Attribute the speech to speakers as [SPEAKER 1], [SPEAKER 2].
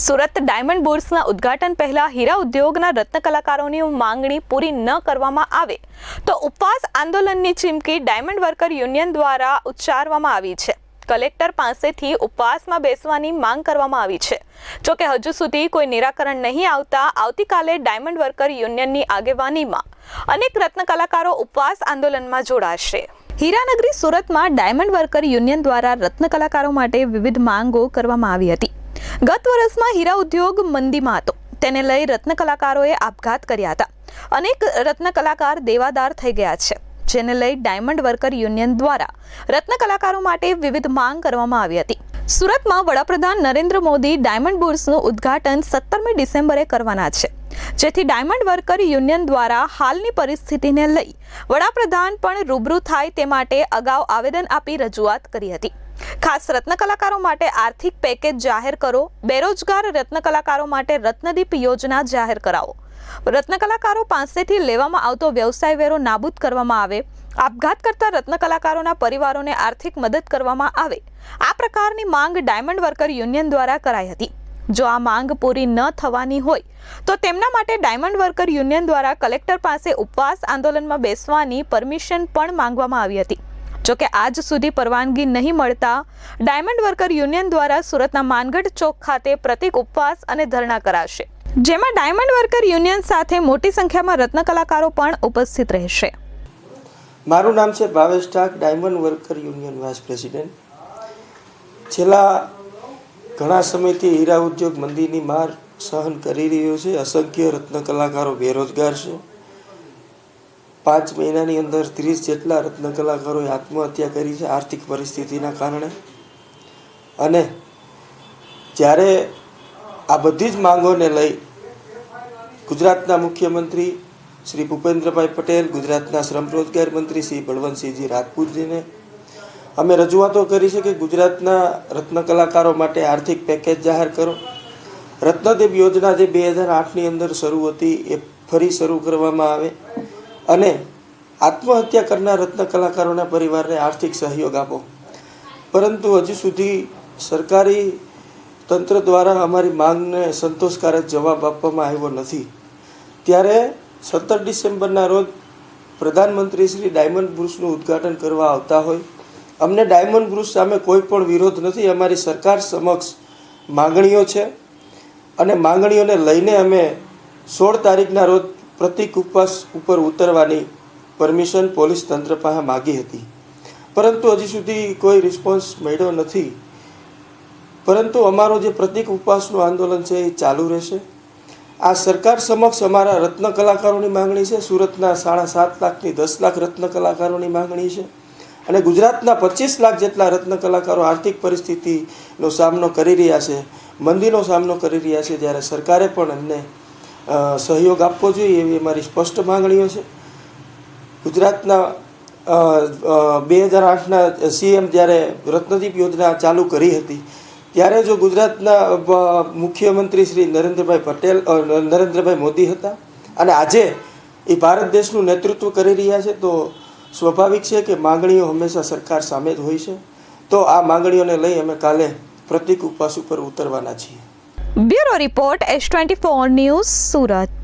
[SPEAKER 1] Surat diamond બોર્સના ઉદ્ઘાટન પહેલા હીરા ઉદ્યોગના રત્ન કલાકારોની માંગણી પૂરી ન કરવામાં આવે તો ઉપવાસ આંદોલનની ચીમકી ડાયમંડ વર્કર યુનિયન દ્વારા ઉચ્ચારવામાં આવી છે. કલેક્ટર પાસેથી ઉપવાસમાં બેસવાની માંગ કરવામાં આવી છે. જોકે હજુ સુધી કોઈ નિરાકરણ નહીં આવતા આવતીકાલે ડાયમંડ વર્કર યુનિયનની આગેવાનીમાં અનેક રત્ન કલાકારો ઉપવાસ આંદોલનમાં જોડાશે. હીરાનગરી સુરતમાં ડાયમંડ વર્કર યુનિયન દ્વારા રત્ન કલાકારો માટે વિવિધ માંગો કરવામાં આવી હતી. ગત વર્ષમાં હીરા ઉદ્યોગ મંદીમાં હતો. તેને લઈ રત્ન કલાકારોએ આપઘાત કર્યા હતા. અનેક રત્ન કલાકાર દેવાદાર થઈ ગયા છે, જેને લઈ ડાયમંડ વર્કર યુનિયન દ્વારા રત્ન કલાકારો માટે વિવિધ માંગ કરવામાં આવી હતી. સુરતમાં વડાપ્રધાન નરેન્દ્ર મોદી ડાયમંડ બુર્સનું ઉદ્ઘાટન સત્તરમી ડિસેમ્બરે કરવાના છે. જેથી ડાયમંડ વર્કર યુનિયન દ્વારા હાલની પરિસ્થિતિને લઈ વડાપ્રધાન પણ રૂબરૂ થાય તે માટે અગાઉ આવેદન આપી રજૂઆત કરી હતી. ખાસ રત્ન કલાકારો માટે આર્થિક પેકેજ જાહેર કરો. બેરોજગાર રત્ન કલાકારો માટે રત્નદીપ યોજના જાહેર કરાવો. રત્નકલાકારો પાસેથી લેવામાં આવતો વ્યવસાય વેરો નાબૂદ કરવામાં આવે. આપઘાત કરતા રત્ન કલાકારોના પરિવારોને આર્થિક મદદ કરવામાં આવે. આ પ્રકારની માંગ ડાયમંડ વર્કર યુનિયન દ્વારા કરાઈ હતી. જો આ માંગ પૂરી ન થવાની હોય, તો તેમના માટે ડાયમંડ વર્કર યુનિયન દ્વારા કલેક્ટર પાસે ઉપવાસ આંદોલનમાં બેસવાની પરમિશન પણ માંગવામાં આવી હતી. જોકે આજ સુધી પરવાનગી નહીં મળતા, ડાયમંડ વર્કર યુનિયન દ્વારા સુરતના માનગઢ ચોક ખાતે પ્રતિક ઉપવાસ અને ધરણા કરાશે. જેમાં ડાયમંડ વર્કર યુનિયન સાથે મોટી સંખ્યામાં રત્ન કલાકારો પણ ઉપસ્થિત રહેશે.
[SPEAKER 2] મારું નામ છે Bhavesh ઠાક, diamond worker union vice president. છેલ્લા ઘણા સમયથી હીરા ઉદ્યોગ મંદીની માર સહન કરી રહ્યો છે. અસંખ્ય રત્ન કલાકારો બેરોજગાર છે. પાંચ મહિનાની અંદર ત્રીસ જેટલા રત્ન કલાકારોએ આત્મહત્યા કરી છે આર્થિક પરિસ્થિતિના કારણે. અને જ્યારે આ બધી જ માંગોને લઈ ગુજરાતના મુખ્યમંત્રી શ્રી ભૂપેન્દ્રભાઈ પટેલ, ગુજરાતના શ્રમ રોજગાર મંત્રી શ્રી બળવંતસિંહજી રાજપૂતજીને અમે રજૂઆતો કરી છે કે ગુજરાતના રત્ન કલાકારો માટે આર્થિક પેકેજ જાહેર કરો. રત્નદેવ યોજના જે બે હજાર આઠની અંદર શરૂ હતી એ ફરી શરૂ કરવામાં આવે. અને આત્મહત્યા કરનાર રત્ન કલાકારોના પરિવારને આર્થિક સહયોગ આપો. પરંતુ હજુ સુધી સરકારી તંત્ર દ્વારા અમારી માંગને સંતોષકારક જવાબ આપવામાં આવ્યો નથી. ત્યારે સત્તર ડિસેમ્બરના રોજ પ્રધાનમંત્રી શ્રી ડાયમંડ બ્રુસનું ઉદ્ઘાટન કરવા આવતા હોય. અમને ડાયમંડ બ્રુસ સામે કોઈ પણ વિરોધ નથી, અમારી સરકાર સમક્ષ માંગણીઓ છે. અને માંગણીઓને લઈને અમે સોળ તારીખના રોજ પ્રતિક ઉપવાસ ઉપર ઉતરવાની પરમિશન પોલીસ તંત્ર પાસે માગી હતી. પરંતુ હજી સુધી કોઈ રિસ્પોન્સ મળ્યો નથી. પરંતુ અમારો જે પ્રતિક ઉપવાસનું આંદોલન છે એ ચાલુ રહેશે. આ સરકાર સમક્ષ અમારા રત્ન કલાકારોની માંગણી છે. સુરતના સાડા સાત લાખની દસ લાખ રત્ન કલાકારોની માંગણી છે. અને ગુજરાતના પચીસ લાખ જેટલા રત્ન કલાકારો આર્થિક પરિસ્થિતિનો સામનો કરી રહ્યા છે, મંદીનો સામનો કરી રહ્યા છે, જ્યારે સરકારે પણ એમને સહયોગ આપવો જોઈએ એવી અમારી સ્પષ્ટ માંગણીઓ છે. ગુજરાતના બે હજાર આઠના સીએમ જ્યારે રત્નદીપ યોજના ચાલુ કરી હતી, ત્યારે જો ગુજરાતના મુખ્યમંત્રી શ્રી નરેન્દ્રભાઈ પટેલ નરેન્દ્રભાઈ મોદી હતા અને આજે એ ભારત દેશનું નેતૃત્વ કરી રહ્યા છે, તો સ્વાભાવિક છે કે માંગણીઓ હંમેશા સરકાર સામે જ હોય છે. તો આ માંગણીઓને લઈ અમે કાલે પ્રતિક ઉપવાસ ઉપર ઉતરવાના છીએ.
[SPEAKER 1] Bureau report S twenty four news Surat